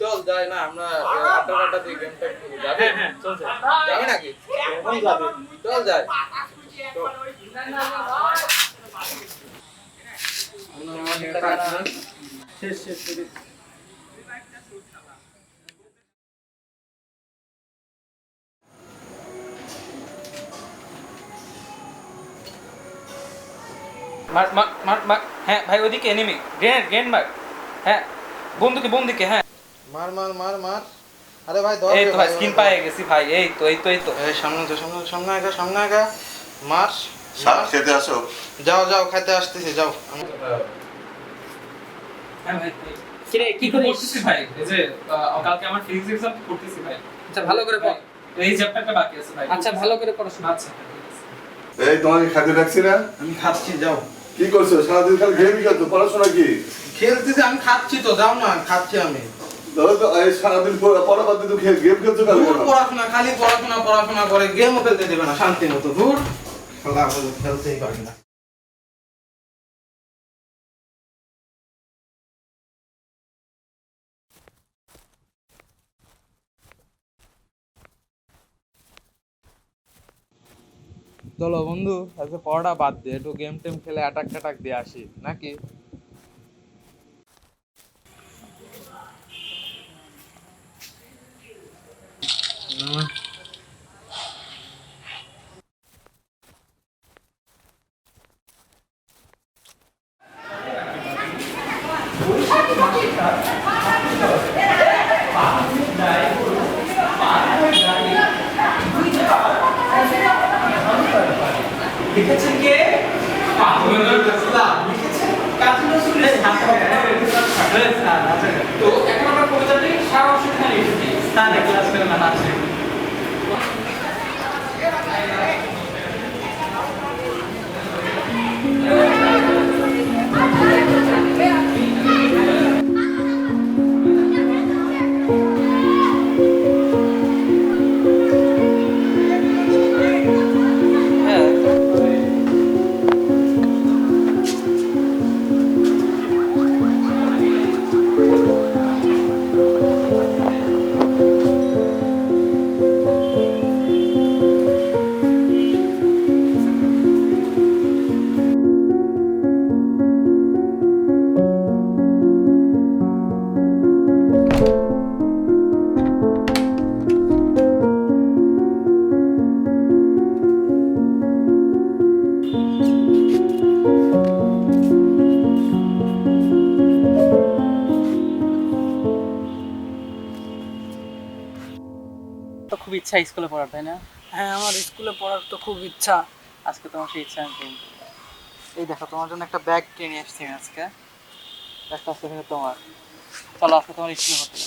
চল যাই না আমরা যাবে? নাকি? হ্যাঁ, হ্যাঁ, চল যাই। শেষ মার মার মার। হ্যাঁ ভাই ওদিকে এনিমি। গ্রেনেড গ্রেনেড মার। হ্যাঁ। বন্ধুকে বন্ধুকে হ্যাঁ। মার মার মার মার। আরে ভাই ধর এই তো ভাই স্কিন পায়ে গেছি ভাই এই তো এই তো এই তো। এই সামনে তো সামনে সামনে আগা সামনে আগা। মার সাপ খেতে আসো। যাও যাও খাইতে আসতেছি যাও। হ্যাঁ ভাই কিরে কি করিস? ভাই? এই যে কালকে আমার ফিজিক্স এক্সাম করতেছি ভাই। আচ্ছা ভালো করে পড়। এই চ্যাপ্টারটা বাকি আছে ভাই। আচ্ছা ভালো করে পড়াশোনা। আচ্ছা এই তোমাকে খাদ্য রাখছি না? আমি খাচ্ছি যাও। কি করছ? সারাদিন খালি গেমই খেলতো পড়াশোনা কি? খেলতেছি আমি খাচ্ছি তো যাও না খাচ্ছি আমি। ধরো তো এই সারাদিন পড়া- পড়া বাদ দিয়ে তো খে- গেম খেলছো পড়াশোনা খালি পড়াশোনা পড়াশোনা করে গেমও খেলতে দেবে না শান্তি মতো দূর। খেলা খেলতেই পারি না। চলো বন্ধু আজকে পড়াটা বাদ দিয়ে একটু গেম টেম খেলে অ্যাটাক ট্যাটাক দিয়ে আসি নাকি? তো এখন আমরা কবিতাটি সারা অংশ এখানে লিখেছি স্যার ক্লাস করে না আছে Thank you. ইচ্ছা স্কুলে পড়ার তাই না? হ্যাঁ আমার স্কুলে পড়ার তো খুব ইচ্ছা। আজকে তোমার সেই ইচ্ছা আমি এই দেখো তোমার জন্য একটা ব্যাগ কিনে এসেছি আজকে। ব্যাগটা আজকে তোমার? চলো আজকে তোমার স্কুলে হতে